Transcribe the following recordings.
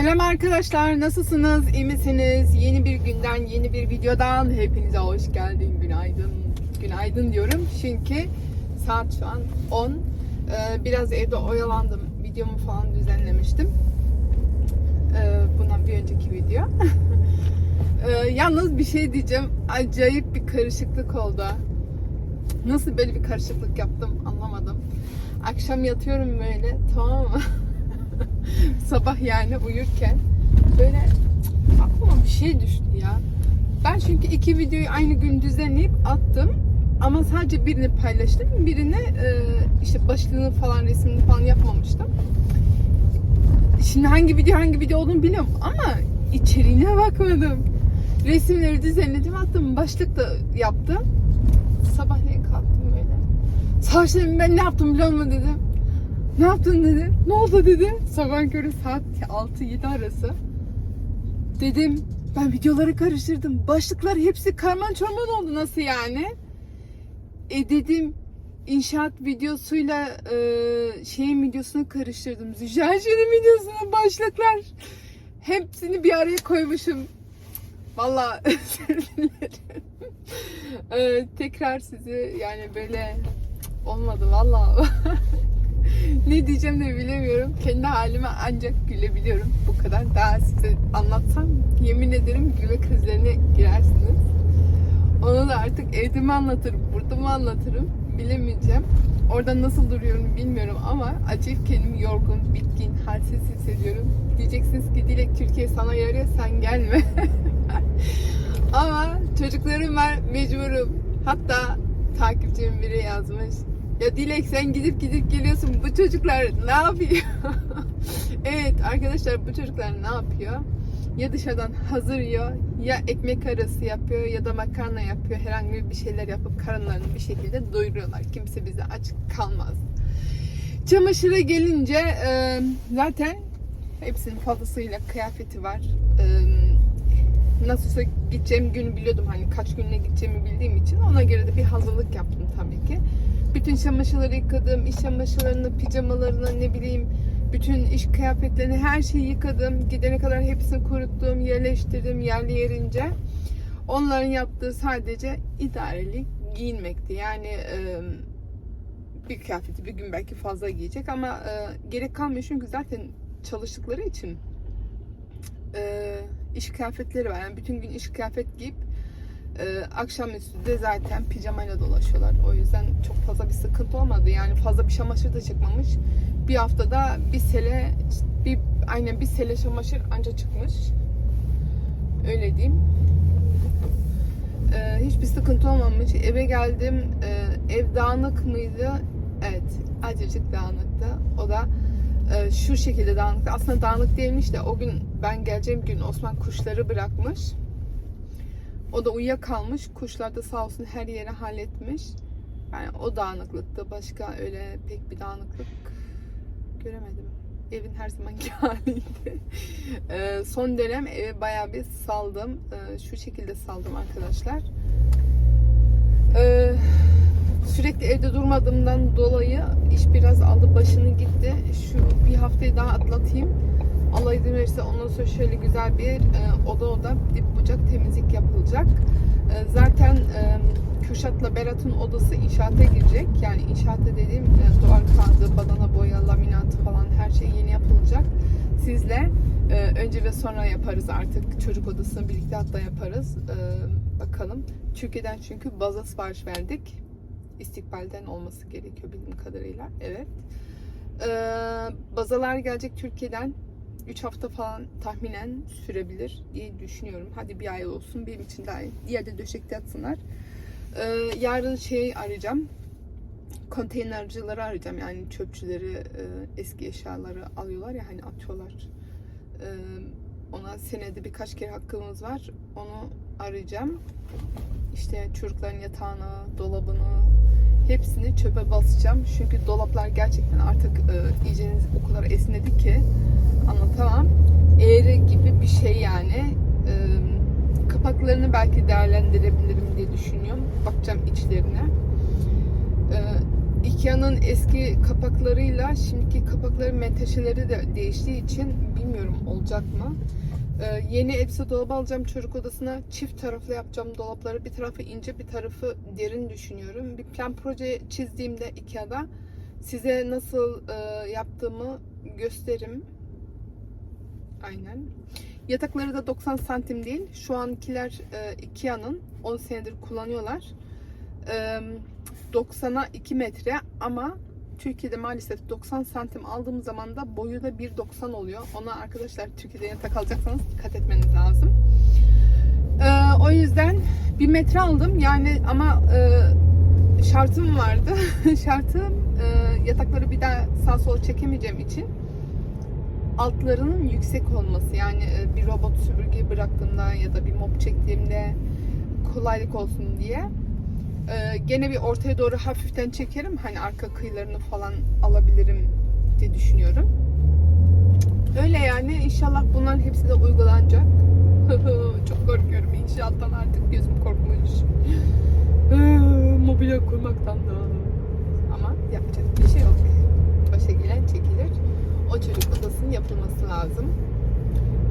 Selam arkadaşlar, nasılsınız? İyi misiniz? Yeni bir günden, yeni bir videodan hepinize hoş geldin. Günaydın. Günaydın diyorum çünkü saat şu an 10. Ee, biraz evde oyalandım. Videomu falan düzenlemiştim. Ee, bundan bir önceki video. Ee, yalnız bir şey diyeceğim. Acayip bir karışıklık oldu. Nasıl böyle bir karışıklık yaptım anlamadım. Akşam yatıyorum böyle tamam mı? Sabah yani uyurken böyle aklıma bir şey düştü ya. Ben çünkü iki videoyu aynı gün düzenleyip attım. Ama sadece birini paylaştım. Birine e, işte başlığını falan resmini falan yapmamıştım. Şimdi hangi video hangi video olduğunu biliyorum ama içeriğine bakmadım. Resimleri düzenledim attım. Başlık da yaptım. Sabahleyin kalktım böyle. Savaş dedim ben ne yaptım biliyor musun dedim. Ne yaptın dedi. Ne oldu dedi. Sabah körü saat 6-7 arası. Dedim ben videoları karıştırdım. Başlıklar hepsi karman çorman oldu nasıl yani? E dedim inşaat videosuyla e, şeyin videosunu karıştırdım. Züccaciye'nin videosuna başlıklar. Hepsini bir araya koymuşum. Vallahi özür dilerim. E, tekrar sizi yani böyle olmadı vallahi. ne diyeceğim de bilemiyorum. Kendi halime ancak gülebiliyorum. Bu kadar. Daha size anlatsam yemin ederim gülme krizlerine girersiniz. Onu da artık evde mi anlatırım, burada mı anlatırım bilemeyeceğim. Orada nasıl duruyorum bilmiyorum ama acayip kendimi yorgun, bitkin, halsiz hissediyorum. Diyeceksiniz ki Dilek Türkiye sana yarıyor sen gelme. ama çocuklarım var mecburum. Hatta takipçimin biri yazmış. Ya Dilek sen gidip gidip geliyorsun. Bu çocuklar ne yapıyor? evet arkadaşlar bu çocuklar ne yapıyor? Ya dışarıdan hazır yiyor ya ekmek arası yapıyor ya da makarna yapıyor. Herhangi bir şeyler yapıp karınlarını bir şekilde doyuruyorlar. Kimse bize aç kalmaz. Çamaşıra gelince e, zaten hepsinin fazlasıyla kıyafeti var. E, nasılsa gideceğim günü biliyordum hani kaç gününe gideceğimi bildiğim için ona göre de bir hazırlık yaptım tabii ki. Bütün çamaşırları yıkadım, iş çamaşırlarını, pijamalarını ne bileyim bütün iş kıyafetlerini her şeyi yıkadım. Gidene kadar hepsini kuruttum, yerleştirdim yerli yerince. Onların yaptığı sadece idareli giyinmekti. Yani e, bir kıyafeti bir gün belki fazla giyecek ama e, gerek kalmıyor çünkü zaten çalıştıkları için e, iş kıyafetleri var. Yani bütün gün iş kıyafet giyip e, akşamüstü de zaten pijamayla dolaşıyorlar. O yüzden çok fazla bir sıkıntı olmadı. Yani fazla bir çamaşır da çıkmamış. Bir haftada bir sele bir aynen bir sele çamaşır anca çıkmış. Öyle diyeyim. E, hiçbir sıkıntı olmamış. Eve geldim. E, ev dağınık mıydı? Evet. Acıcık dağınıktı. O da e, şu şekilde dağınıktı. Aslında dağınık değilmiş de o gün ben geleceğim gün Osman kuşları bırakmış. O da uyuyakalmış. Kuşlar da sağ olsun her yere halletmiş. Yani o dağınıklıkta başka öyle pek bir dağınıklık göremedim. Evin her zamanki haliydi. Ee, son dönem eve bayağı bir saldım. Ee, şu şekilde saldım arkadaşlar. Ee, sürekli evde durmadığımdan dolayı iş biraz aldı başını gitti. Şu bir haftayı daha atlatayım. Allah izin verirse ondan sonra şöyle güzel bir e, oda oda dip bucak temizlik yapılacak. E, zaten e, Kürşat'la Berat'ın odası inşaata girecek. Yani inşaata dediğim e, duvar kağıdı, badana boya, laminat falan her şey yeni yapılacak. Sizle e, önce ve sonra yaparız artık. Çocuk odasını birlikte hatta yaparız. E, bakalım. Türkiye'den çünkü baza sipariş verdik. İstikbalden olması gerekiyor bildiğim kadarıyla. Evet. E, bazalar gelecek Türkiye'den. 3 hafta falan tahminen sürebilir diye düşünüyorum. Hadi bir ay olsun benim için daha iyi. Yerde döşekte yatsınlar. Ee, yarın şey arayacağım. Konteynercileri arayacağım. Yani çöpçüleri e, eski eşyaları alıyorlar ya hani atıyorlar. Ee, ona senede birkaç kere hakkımız var. Onu arayacağım. İşte çocukların yatağını, dolabını hepsini çöpe basacağım. Çünkü dolaplar gerçekten artık e, iyice o kadar esnedi ki anlatamam. Eğri gibi bir şey yani. E, kapaklarını belki değerlendirebilirim diye düşünüyorum. Bakacağım içlerine. E, Ikea'nın eski kapaklarıyla şimdiki kapakların menteşeleri de değiştiği için bilmiyorum olacak mı. Ee, yeni elbise dolabı alacağım çocuk odasına. Çift taraflı yapacağım dolapları. Bir tarafı ince bir tarafı derin düşünüyorum. Bir plan proje çizdiğimde Ikea'da size nasıl e, yaptığımı gösteririm. Aynen. Yatakları da 90 santim değil. Şu ankiler e, Ikea'nın 10 senedir kullanıyorlar. E, 90'a 2 metre ama Türkiye'de maalesef 90 santim aldığım zaman da boyu da 1.90 oluyor. Ona arkadaşlar Türkiye'de yatak alacaksanız dikkat etmeniz lazım. E, o yüzden 1 metre aldım. Yani ama e, şartım vardı. Şartım e, yatakları bir daha sağ sol çekemeyeceğim için altlarının yüksek olması. Yani e, bir robot süpürge bıraktığımda ya da bir mop çektiğimde kolaylık olsun diye. E, gene bir ortaya doğru hafiften çekerim. Hani arka kıyılarını falan alabilirim diye düşünüyorum. Öyle yani inşallah bunların hepsi de uygulanacak. Çok korkuyorum inşaattan artık gözüm korkmuş. Mobilya kurmaktan da. Ama yapacak bir şey yok. O şekilde çekilir. O çocuk odasının yapılması lazım.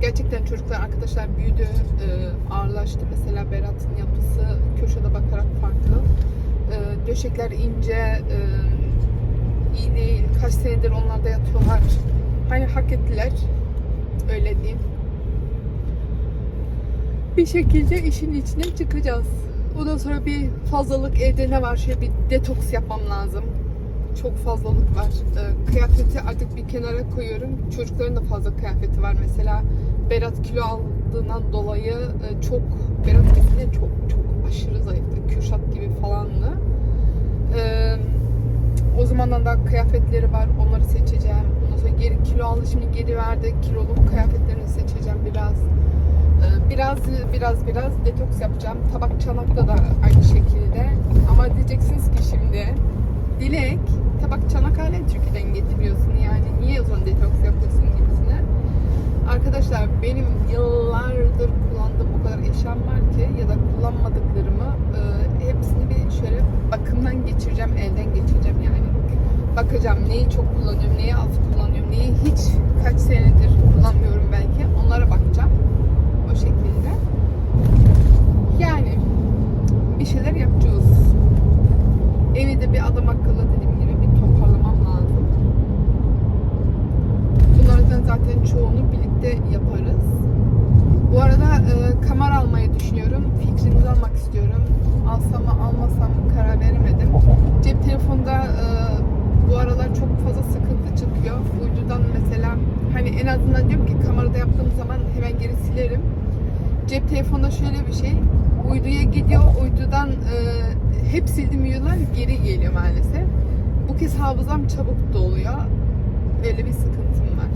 Gerçekten çocuklar arkadaşlar büyüdü, e, ağırlaştı. Mesela Berat'ın yapısı köşede bakarak farklı. E, döşekler ince, e, iyi değil. Kaç senedir onlarda yatıyorlar. Hani hak ettiler. Öyle diyeyim. Bir şekilde işin içine çıkacağız. Ondan sonra bir fazlalık evde ne var şöyle bir detoks yapmam lazım. Çok fazlalık var. Ee, kıyafeti artık bir kenara koyuyorum. Çocukların da fazla kıyafeti var. Mesela Berat kilo aldığından dolayı e, çok Berat kesinlikle çok çok aşırı zayıftı. Kürşat gibi falandı. Ee, o zamandan da kıyafetleri var. Onları seçeceğim. Ondan sonra geri kilo aldı. Şimdi geri verdi. Kilolu kıyafetlerini seçeceğim biraz. Ee, Biraz biraz biraz detoks yapacağım. Tabak çanakta da aynı şekilde. Ama diyeceksiniz ki şimdi Dilek tabak çanak halen Türkiye'den getiriyorsun yani. Niye o detoks yapıyorsun gibisine. Arkadaşlar benim yıllardır kullandığım o kadar eşyam var ki ya da kullanmadıklarımı e, hepsini bir şöyle bakımdan geçireceğim, elden geçireceğim yani. Bakacağım neyi çok kullanıyorum, neyi az kullanıyorum, neyi hiç kaç senedir kullanmıyorum belki. Onlara bakacağım. O şekilde. Yani bir şeyler yapacağız. Evi de bir adam akıllı dediğim gibi bir toparlamam lazım. Bunlardan zaten çoğunu birlikte yaparız. Bu arada e, kamera almayı düşünüyorum. Fikrinizi almak istiyorum. Alsam mı almasam mı karar veremedim. Cep telefonda e, bu aralar çok fazla sıkıntı çıkıyor. Uydudan mesela hani en azından diyorum ki kamerada yaptığım zaman hemen geri silerim. Cep telefonda şöyle bir şey. Uyduya gidiyor. Uydudan e, hep sildim videolar geri geliyor maalesef. Bu kez hafızam çabuk doluyor. Öyle bir sıkıntım var.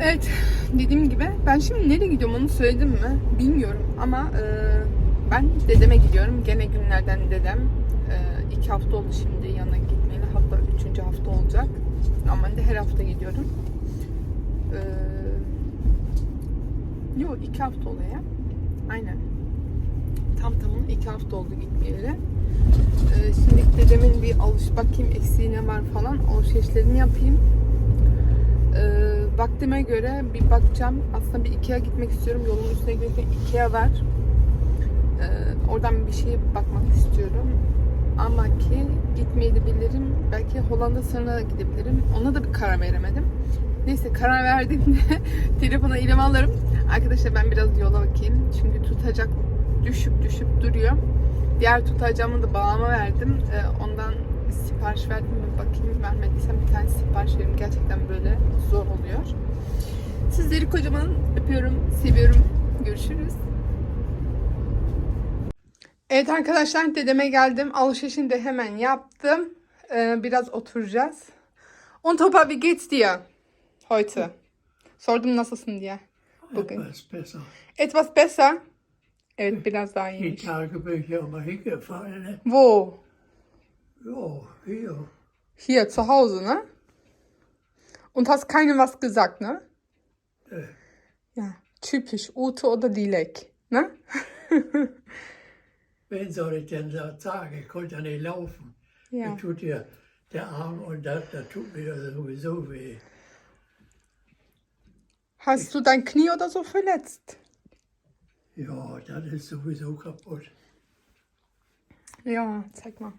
Evet, dediğim gibi ben şimdi nereye gidiyorum onu söyledim mi bilmiyorum ama e, ben dedeme gidiyorum. Gene günlerden dedem. E, iki hafta oldu şimdi yanına gitmeyeli. Hatta üçüncü hafta olacak. Normalde her hafta gidiyorum. E, yok iki hafta oluyor ya. Aynen. Tam tamına iki hafta oldu gitmeyeli. E, şimdi dedemin bir alış bakayım eksiği ne var falan alışverişlerini yapayım. E, vaktime göre bir bakacağım. Aslında bir Ikea gitmek istiyorum. Yolun üstüne giderken Ikea var. E, oradan bir şeye bakmak istiyorum. Ama ki gitmeyebilirim. Belki Hollanda sınırına da gidebilirim. Ona da bir karar veremedim. Neyse karar verdiğimde telefona elime alırım. Arkadaşlar ben biraz yola bakayım. Çünkü tutacak düşüp düşüp duruyor. Diğer tutacağımı da bağlama verdim. E, ondan sipariş verdim mi bakayım vermediysem bir tane sipariş vereyim. Gerçekten böyle zor oluyor. Sizleri kocaman öpüyorum, seviyorum. Görüşürüz. Evet arkadaşlar dedeme geldim. Alışverişini de hemen yaptım. Ee, biraz oturacağız. Und Opa wie geht's dir heute? Sordum nasılsın diye. Bugün. Etwas besser. Etwas besser. Evet biraz daha Die iyiymiş. Tage bin ich ja immer hingefallen. Wo? Jo, hier. Hier zu Hause, ne? Und hast keinem was gesagt, ne? Nee. Ja, typisch Ute oder Dilek, ne? Wenn soll ich denn sagen? Ich konnte ja nicht laufen. Ja. Mir tut ja der Arm und das, das tut mir sowieso weh. Hast du dein Knie oder so verletzt? Ja, das ist sowieso kaputt. Ja, zeig mal.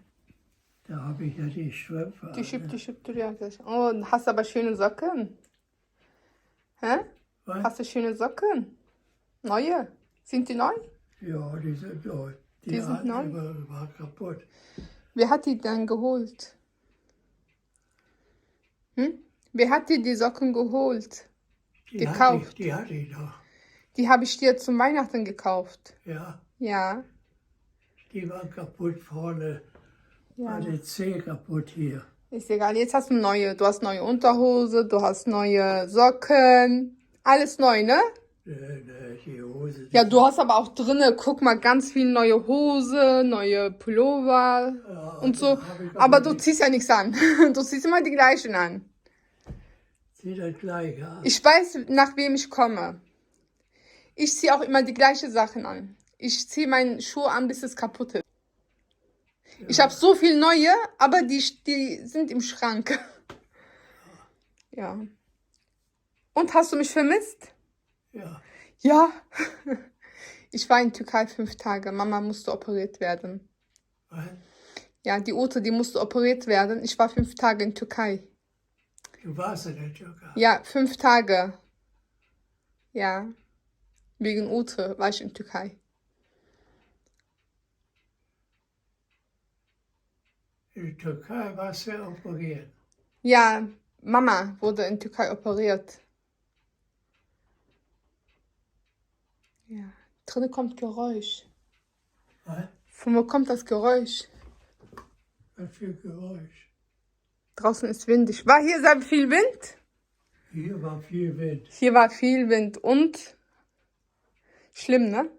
Da habe ich ja die Strümpfe. Düşüp an. düşüp duruyor arkadaşlar. Oh, hast aber schöne Socken. Hä? Was? Hast du schöne Socken? Neue? Sind die neu? Ja, die sind neu. Die, Die sind neu? waren- waren kaputt. Wer hat die denn geholt? Hm? Wer hat dir die Socken geholt? Die Gekauft. Hatte ich, die hatte ich noch. Die habe ich dir zum Weihnachten gekauft. Ja, Ja. die waren kaputt vorne. War Ja. der Zeh kaputt hier. Ist egal. Jetzt hast du neue. Du hast neue Unterhose, du hast neue Socken. Alles neu, ne? Äh, äh, Die Hose. die- Ja, du hast aber auch drinne, guck mal, ganz viel neue Hose, neue Pullover Ja, und so. Aber du ziehst ja nichts an. Du ziehst immer die gleichen an. Sieht das gleich aus. Ich weiß, nach wem ich komme. Ich ziehe auch immer die gleichen Sachen an. Ich ziehe meinen Schuh an, bis es kaputt ist. Ich habe so viel neue, aber die, die sind im Schrank. Ja. Und hast du mich vermisst? Ja, Ja. Ich war in Türkei fünf Tage. Mama musste operiert werden. was? Ja, die Ute, die musste operiert werden. Ich war fünf Tage in Türkei. Du warst in der Türkei. Ja, fünf Tage. Ja. Wegen Ute war ich in Türkei. In Türkei warst du operiert. Ja, Mama wurde in Türkei operiert. Ja. Drinnen kommt Geräusch. Was? Von wo kommt das Geräusch? Was für Geräusch. Draußen ist windig. War hier sehr viel Wind? Hier war viel Wind. Hier war viel Wind und schlimm, ne?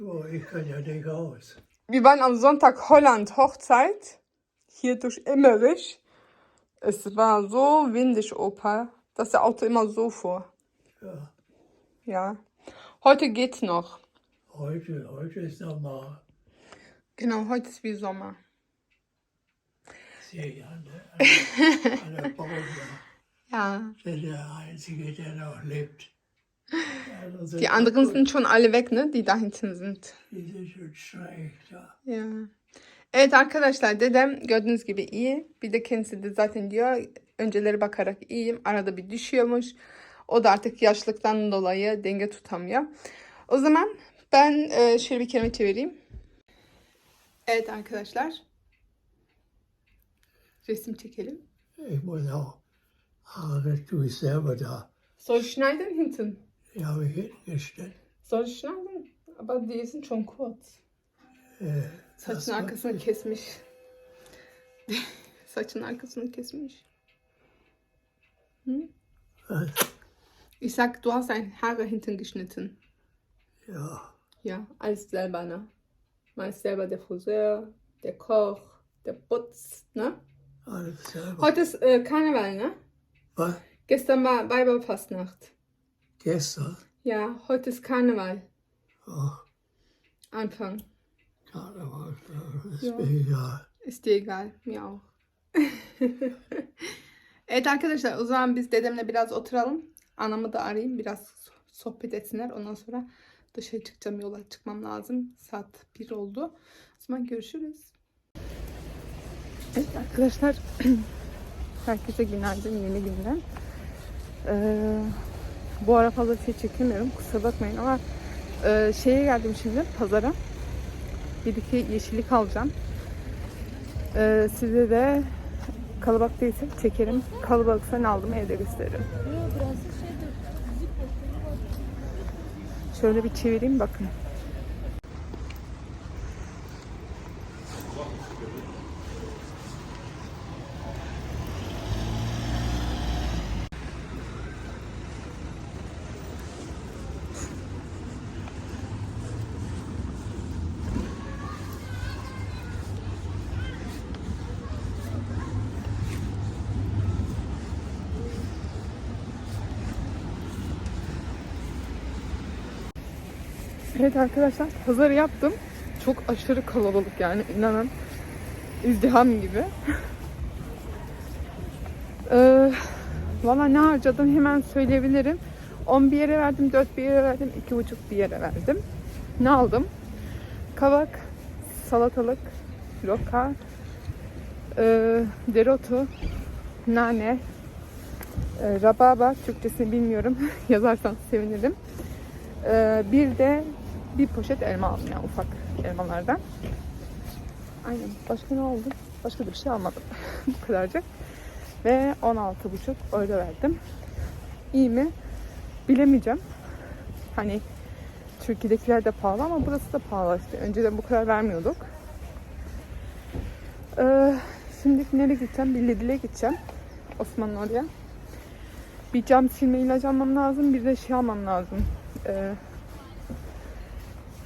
Oh, ich kann ja nicht raus. Wir waren am Sonntag Holland Hochzeit. Hier durch Emmerich. Es war so windig, Opa, dass der Auto immer so fuhr. Ja, Ja. Heute geht's noch. heute, heute ist normal. Genau, heute ist wie Sommer. Sehe ich an an der Baum. Ja. Ist der Einzige, der noch lebt. Die anderen sind schon alle weg, ne? Die da hinten sind. Ja. Evet arkadaşlar dedem gördüğünüz gibi iyi. Bir de kendisi de zaten diyor önceleri bakarak iyiyim. Arada bir düşüyormuş. O da artık yaşlıktan dolayı denge tutamıyor. O zaman ben e, şöyle bir kelime çevireyim. Evet arkadaşlar. Resim çekelim. Ich muss auch. Ah, das tue ich selber da. Soll ich schneiden hinten? Die habe ich hingestellt. Soll ich schneiden? Aber die sind schon kurz. Äh, Saçın das war- arkasını kesmiş. Saçın arkasını kesmiş. Hm? Was? Ich sag, du hast dein Haare hinten geschnitten. Ja, Ja, alles selber, ne? Man ist selber der Friseur, der Koch, der Putz, ne? alles selber. Heute ist äh, Karneval, ne? Was? Gestern war Weiberfastnacht. Gestern? Ja, heute ist Karneval. Oh, Anfang. Karneval. Ist Ja. mir egal. Ist dir egal, mir auch. evet arkadaşlar o zaman biz dedemle biraz oturalım. Anamı da arayayım biraz sohbet etsinler. Ondan sonra dışarı çıkacağım yola çıkmam lazım. Saat 1 oldu. O zaman görüşürüz. Evet arkadaşlar herkese günaydın yeni günden. Ee, bu ara fazla şey çekemiyorum kusura bakmayın ama e, şeye geldim şimdi pazara. Bir iki yeşillik alacağım. Ee, size de kalabalık değilse çekerim. Kalabalıksa ne aldım evde gösteririm. Şöyle bir çevireyim bakın. Evet arkadaşlar pazarı yaptım. çok aşırı kalabalık yani inanın. İzdiham gibi. Ee, Valla ne harcadım hemen söyleyebilirim. 10 bir yere verdim, 4 bir yere verdim, 2,5 bir yere verdim. Ne aldım? Kavak, salatalık, roka, e, dereotu, nane, e, rababa, Türkçesini bilmiyorum. Yazarsan sevinirim. E, bir de bir poşet elma aldım yani ufak elmalardan. Aynen. Başka ne oldu? Başka da bir şey almadım. Bu kadarcık. Ve 16,5 euro verdim. İyi mi? Bilemeyeceğim. Hani Türkiye'dekiler de pahalı ama burası da pahalı işte. Önceden bu kadar vermiyorduk. Ee, şimdi nereye gideceğim? Bir Lidl'e gideceğim. Osman'ın oraya. Bir cam silme ilacı almam lazım. Bir de şey almam lazım. Ee,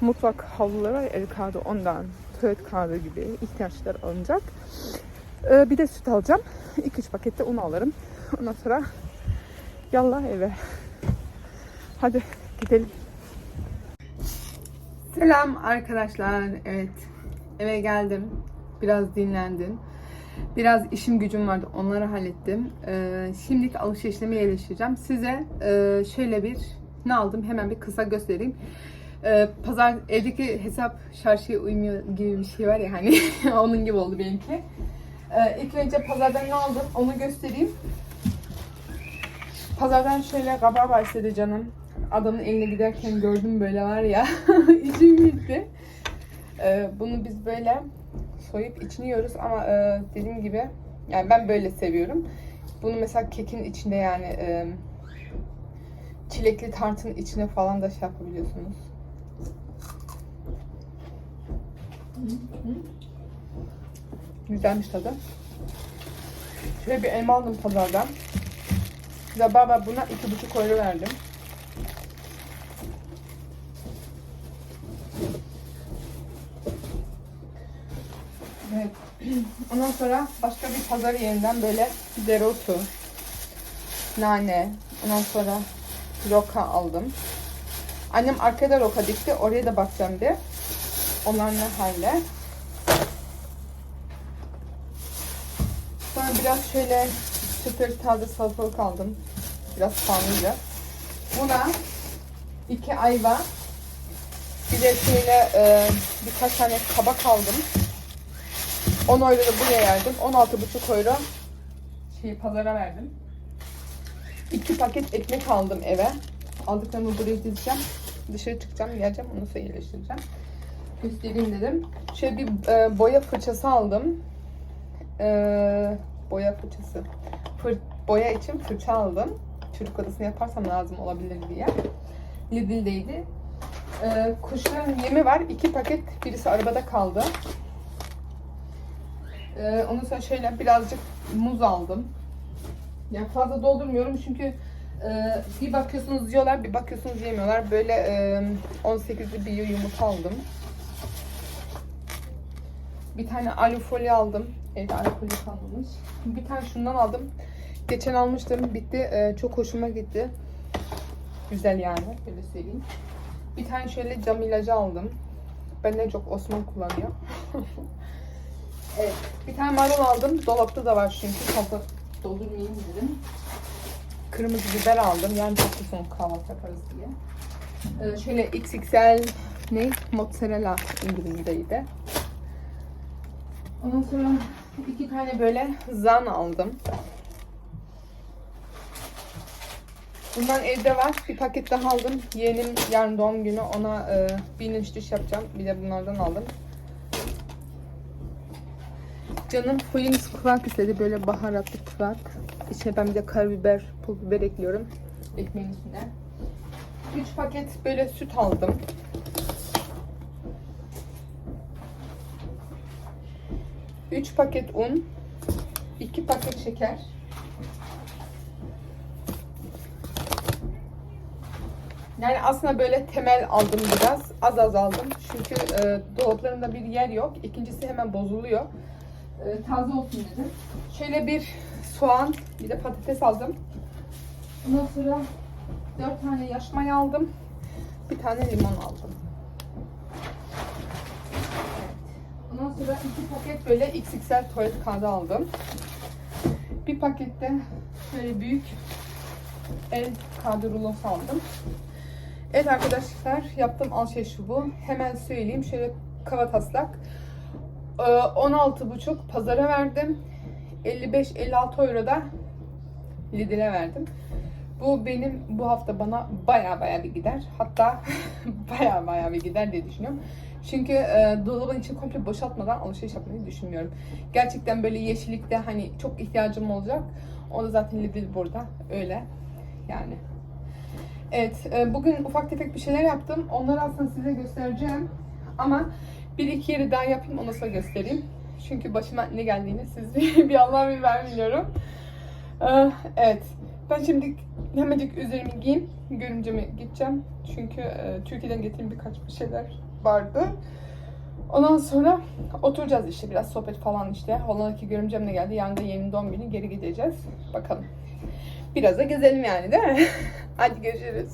mutfak havluları el kağıdı ondan. Tuvalet kağıdı gibi ihtiyaçlar alınacak. Ee, bir de süt alacağım. 2-3 pakette un alırım. Ondan sonra yallah eve. Hadi gidelim. Selam arkadaşlar. Evet. Eve geldim. Biraz dinlendim. Biraz işim gücüm vardı. Onları hallettim. Ee, şimdiki alışverişlerime yerleştireceğim. Size e, şöyle bir ne aldım hemen bir kısa göstereyim. Ee, pazar evdeki hesap şarşıya uymuyor gibi bir şey var ya hani onun gibi oldu benimki. Ee, ilk önce pazardan ne aldım onu göstereyim. Pazardan şöyle rabarba istedi canım. Adamın eline giderken gördüm böyle var ya. içim gitti. Ee, bunu biz böyle soyup içini yiyoruz ama e, dediğim gibi yani ben böyle seviyorum. Bunu mesela kekin içinde yani e, çilekli tartın içine falan da şey yapabiliyorsunuz. Güzelmiş tadı. Şöyle bir elma aldım pazardan. Rababa buna iki buçuk euro verdim. Evet. Ondan sonra başka bir pazar yerinden böyle dereotu, nane, ondan sonra roka aldım. Annem arkada roka dikti. Oraya da bakacağım bir. Onlar ne halde? Sonra biraz şöyle süper taze salatalık aldım. Biraz pahalıydı. Buna iki ayva, bir de şöyle e, birkaç tane kabak aldım. 10 euro da buraya verdim. 16,5 euro şeyi pazara verdim. İki paket ekmek aldım eve. Aldıklarımı buraya dizeceğim. Dışarı çıkacağım, geleceğim. Onu sonra yerleştireceğim. Göstereyim dedim. Şöyle bir e, boya fırçası aldım. E, boya fırçası. Fır, boya için fırça aldım. Çocuk odasını yaparsam lazım olabilir diye. Lidl'deydi. E, kuşların yemi var. İki paket. Birisi arabada kaldı. Ee, ondan sonra şöyle birazcık muz aldım. Yani fazla doldurmuyorum çünkü e, bir bakıyorsunuz yiyorlar, bir bakıyorsunuz yemiyorlar. Böyle e, 18'li bir yumurta aldım. Bir tane alufolya aldım. Evde alufolya kalmamış. Bir tane şundan aldım. Geçen almıştım, bitti. E, çok hoşuma gitti. Güzel yani, böyle söyleyeyim. Bir tane şöyle cam ilacı aldım. Ben de çok Osman kullanıyor. Evet. Bir tane marul aldım. Dolapta da var çünkü. Fazla doldurmayayım dedim. Kırmızı biber aldım. Yani hafta sonu kahvaltı yaparız diye. Ee, şöyle XXL ne? Mozzarella indirimdeydi. Ondan sonra iki tane böyle zan aldım. Bundan evde var. Bir paket daha aldım. Yeğenim yarın doğum günü. Ona e, bir inç diş yapacağım. Bir de bunlardan aldım. Canım Hollins kulak istedi. Böyle baharatlı kulak. İçine ben bir de karabiber, pul biber ekliyorum. Ekmeğin içine. 3 paket böyle süt aldım. Üç paket un. 2 paket şeker. Yani aslında böyle temel aldım biraz. Az az aldım. Çünkü e, dolaplarında bir yer yok. İkincisi hemen bozuluyor. E, taze olsun dedim. Şöyle bir soğan, bir de patates aldım. Ondan sonra 4 tane yaş maya aldım. Bir tane limon aldım. Ondan sonra iki paket böyle XXL tuvalet kağıdı aldım. Bir pakette böyle büyük el kağıdı rulosu aldım. Evet arkadaşlar yaptığım alışveriş şu bu. Hemen söyleyeyim. Şöyle kava taslak. Ee, 16,5 pazara verdim. 55-56 euro da Lidl'e verdim. Bu benim bu hafta bana baya baya bir gider. Hatta baya baya bir gider diye düşünüyorum. Çünkü e, dolabın içini komple boşaltmadan alışveriş yapmayı düşünmüyorum. Gerçekten böyle yeşillikte hani çok ihtiyacım olacak. O da zaten Lidl burada. Öyle. Yani. Evet. e, bugün ufak tefek bir şeyler yaptım. Onları aslında size göstereceğim. Ama bir iki yeri daha yapayım ondan sonra göstereyim. Çünkü başıma ne geldiğini siz bir, Allah bir ben biliyorum. Ee, Evet. Ben şimdi hemencik üzerimi giyeyim. Görümceme gideceğim. Çünkü e, Türkiye'den getirdiğim birkaç bir şeyler vardı. Ondan sonra oturacağız işte biraz sohbet falan işte. Hollanda'daki görümcem de geldi. Yarın da yeni doğum günü geri gideceğiz. Bakalım. Biraz da gezelim yani değil mi? Hadi görüşürüz.